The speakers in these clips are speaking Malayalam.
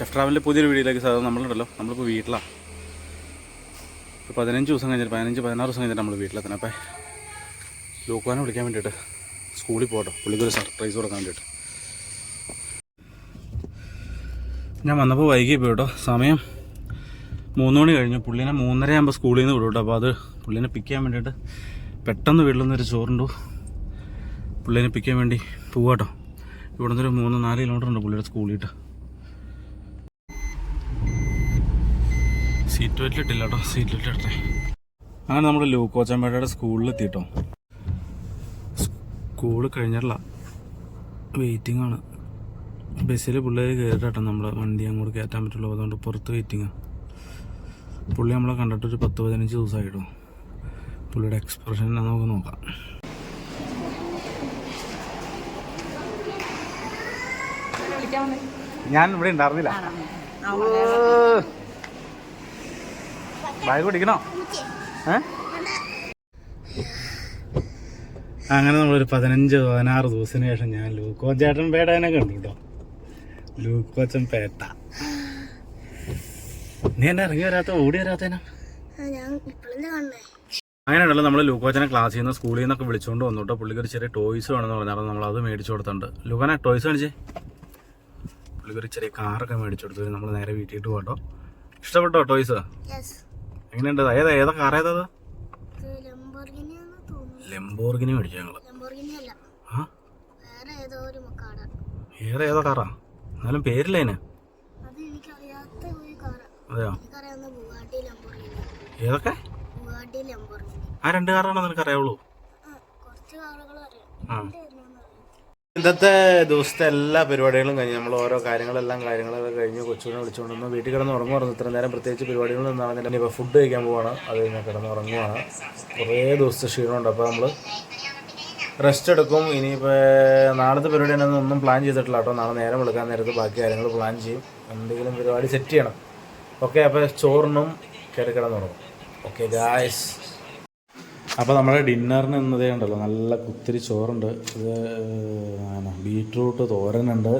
ഷെഫ് ട്രാവലിന്റെ പുതിയൊരു വീഡിയോയിലേക്ക് സാധാരണ നമ്മളുണ്ടല്ലോ. നമ്മളിപ്പോൾ വീട്ടിലാണ് ഒരു പതിനഞ്ച് ദിവസം കഴിഞ്ഞിട്ട് പതിനഞ്ച് പതിനാറ് ദിവസം കഴിഞ്ഞിട്ട് നമ്മൾ വീട്ടിലെത്തണം അപ്പോൾ ലൂക്കോനെ വിളിക്കാൻ വേണ്ടിയിട്ട് സ്കൂളിൽ പോകട്ടോ. പുള്ളിക്കൊരു സർപ്രൈസ് കൊടുക്കാൻ വേണ്ടിയിട്ട്. ഞാൻ വന്നപ്പോൾ വൈകി പോയി കേട്ടോ സമയം മൂന്ന് മണി കഴിഞ്ഞു. പുള്ളിനെ മൂന്നര ആകുമ്പോൾ സ്കൂളിൽ നിന്ന് വിടും അപ്പോൾ അത് പുള്ളിനെ പിക്ക് ചെയ്യാൻ വേണ്ടിയിട്ട് പെട്ടെന്ന് വീട്ടിൽ നിന്നൊരു ചോറുണ്ടു. പുള്ളിനെ പിക്ക് ചെയ്യാൻ വേണ്ടി പോവാട്ടോ ഇവിടെ നിന്നൊരു മൂന്ന് നാല് കിലോമീറ്റർ ഉണ്ട് പുള്ളിയുടെ സ്കൂളിൽ സീറ്റ് ബെൽറ്റ് ഇട്ടില്ല കേട്ടോ സീറ്റ് ബെൽറ്റ് ഇട്ടേ അങ്ങനെ നമ്മൾ ലൂക്കോച്ചമ്പേട്ടയുടെ സ്കൂളിൽ എത്തിട്ടോ. സ്കൂൾ കഴിഞ്ഞിട്ടില്ല. വെയിറ്റിംഗ് ആണ്. ബസ്സിൽ പിള്ളേർ കയറിട്ടോ നമ്മൾ വണ്ടി അങ്ങോട്ട് കയറ്റാൻ പറ്റുള്ളൂ. അതുകൊണ്ട് പുറത്ത് വെയിറ്റിങ്ങാണ് പുള്ളി നമ്മളെ കണ്ടിട്ട് ഒരു പത്ത് പതിനഞ്ച് ദിവസമായിട്ടോ. പുള്ളിയുടെ എക്സ്പ്രഷൻ നമുക്ക് നോക്കാം. ഞാൻ ഇവിടെ ഉണ്ടായിരുന്നില്ല. ബാഗ് കുടിക്കണോ? ഏ? അങ്ങനെ നമ്മളൊരു പതിനഞ്ച് പതിനാറ് ദിവസത്തിന് ശേഷം ഞാൻ ലൂക്കോ ചേട്ടൻ പേടനെ കണ്ടു കേട്ടോ ലൂക്കോച്ചൻ പേട്ട. നീ എന്നെ ഇറങ്ങി വരാത്ത? ഓടി വരാത്തേനാ. അങ്ങനെയുണ്ടല്ലോ നമ്മൾ ലൂക്കോച്ചനെ ക്ലാസ്സിൽ നിന്ന് സ്കൂളിൽ നിന്നൊക്കെ വിളിച്ചുകൊണ്ട് വന്നു കേട്ടോ പുള്ളിക്ക് ഒരു ചെറിയ ടോയ്സ് വേണമെന്ന് പറഞ്ഞാൽ നമ്മൾ അത് മേടിച്ചു കൊടുത്തിട്ടുണ്ട്. ലൂക്കനെ ടോയ്സ് കാണിച്ചേ. പുള്ളിക്ക് ഒരു ചെറിയ കാറൊക്കെ മേടിച്ചു കൊടുത്തു. നമ്മൾ നേരെ വീട്ടിൽ പോകട്ടോ. ഇഷ്ടപ്പെട്ടോ ടോയ്സ് യെസ് എങ്ങനെയുണ്ട്? ഏതാ ഏതാ കാർ ഏതാ ലംബോർഗിനി മേടിച്ചു ഞങ്ങൾ. വേറെ ഏതോ കാറാ എന്നാലും പേരില്ല അതിന് അതെയോ? ഏതൊക്കെ? ആ രണ്ട് കാറാണോ നിനക്ക് അറിയാവുള്ളൂ? ആ ഇന്നത്തെ ദിവസത്തെ എല്ലാ പരിപാടികളും കഴിഞ്ഞ് നമ്മൾ ഓരോ കാര്യങ്ങളെല്ലാം കാര്യങ്ങളൊക്കെ കഴിഞ്ഞ് കൊച്ചുകൊണ്ട് വിളിച്ചുകൊണ്ട് ഒന്ന് വീട്ടിൽ കിടന്ന് ഉറങ്ങുമായിരുന്നു ഇത്ര നേരം പ്രത്യേകിച്ച് പരിപാടികളൊന്നും നടന്നില്ല ഇപ്പോൾ ഫുഡ് കഴിക്കാൻ പോവാണ്. അത് കഴിഞ്ഞാൽ കിടന്ന് ഉറങ്ങുവാണ്. കുറേ ദിവസത്തെ ക്ഷീണമുണ്ട്. അപ്പോൾ നമ്മൾ റെസ്റ്റ് എടുക്കും. ഇനിയിപ്പോൾ നാളത്തെ പരിപാടി തന്നെ ഒന്നും പ്ലാൻ ചെയ്തിട്ടില്ല കേട്ടോ. നാളെ നേരം വിളിക്കാൻ നേരത്ത് ബാക്കി കാര്യങ്ങൾ പ്ലാൻ ചെയ്യും. എന്തെങ്കിലും പരിപാടി സെറ്റ് ചെയ്യണം. ഓക്കെ അപ്പോൾ ചോറിനും കയറി കിടന്നുറങ്ങും ഓക്കെ ഗായ്സ് അപ്പോൾ നമ്മുടെ ഡിന്നറിന് എന്നതേ ഉണ്ടല്ലോ. നല്ല കുത്തിരി ചോറുണ്ട്. ഇത് ബീട്രൂട്ട് തോരനുണ്ട്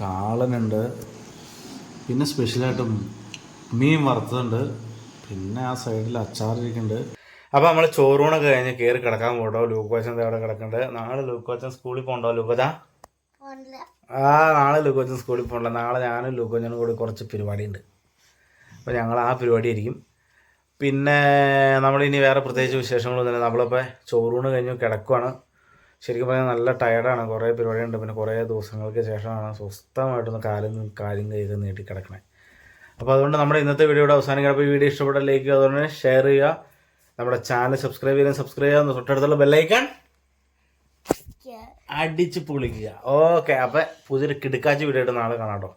കാളനുണ്ട് പിന്നെ സ്പെഷ്യലായിട്ടും മീൻ വറുത്തതുണ്ട്. പിന്നെ ആ സൈഡിൽ അച്ചാറിരിക്കുന്നുണ്ട്. അപ്പോൾ നമ്മൾ ചോറൂണൊക്കെ കഴിഞ്ഞ് കയറി കിടക്കാൻ പോട്ടോ ലൂക്കോച്ചൻ അവിടെ കിടക്കുന്നുണ്ട്. നാളെ ലൂക്കോച്ചൻ സ്കൂളിൽ പോകണ്ടോ ലൂക്കോച്ച? ആ നാളെ ലൂക്കോച്ചൻ സ്കൂളിൽ പോകണ്ട നാളെ ഞാനും ലൂക്കോച്ചനും കൂടി കുറച്ച് പരിപാടിയുണ്ട്. അപ്പോൾ ഞങ്ങൾ ആ പരിപാടി ആയിരിക്കും പിന്നെ നമ്മളിനി വേറെ പ്രത്യേകിച്ച് വിശേഷങ്ങളൊന്നുമില്ല. നമ്മളിപ്പോൾ ചോറൂണ് കഴിഞ്ഞു കിടക്കുവാണ്. ശരിക്കും പറഞ്ഞാൽ നല്ല ടയർഡാണ് കുറേ പരിപാടിയുണ്ട്. പിന്നെ കുറേ ദിവസങ്ങൾക്ക് ശേഷമാണ് സ്വസ്ഥമായിട്ടൊന്ന് കാലും കാലും കൈയൊക്കെ നീട്ടി കിടക്കണേ. അപ്പോൾ അതുകൊണ്ട് നമ്മുടെ ഇന്നത്തെ വീഡിയോയുടെ അവസാനം കിടപ്പോൾ ഈ വീഡിയോ ഇഷ്ടപ്പെട്ട ലൈക്ക് ചെയ്യുക. അതുകൊണ്ട് ഷെയർ ചെയ്യുക. നമ്മുടെ ചാനൽ സബ്സ്ക്രൈബ് ചെയ്യാൻ സബ്സ്ക്രൈബ് ചെയ്യാൻ തൊട്ടടുത്തുള്ള ബെല്ലൈക്കൺ അടിച്ച് പൊളിക്കുക. ഓക്കെ അപ്പം പുതിയൊരു കിടുക്കാച്ചി വീഡിയോ ആയിട്ട് നാളെ കാണാം കേട്ടോ.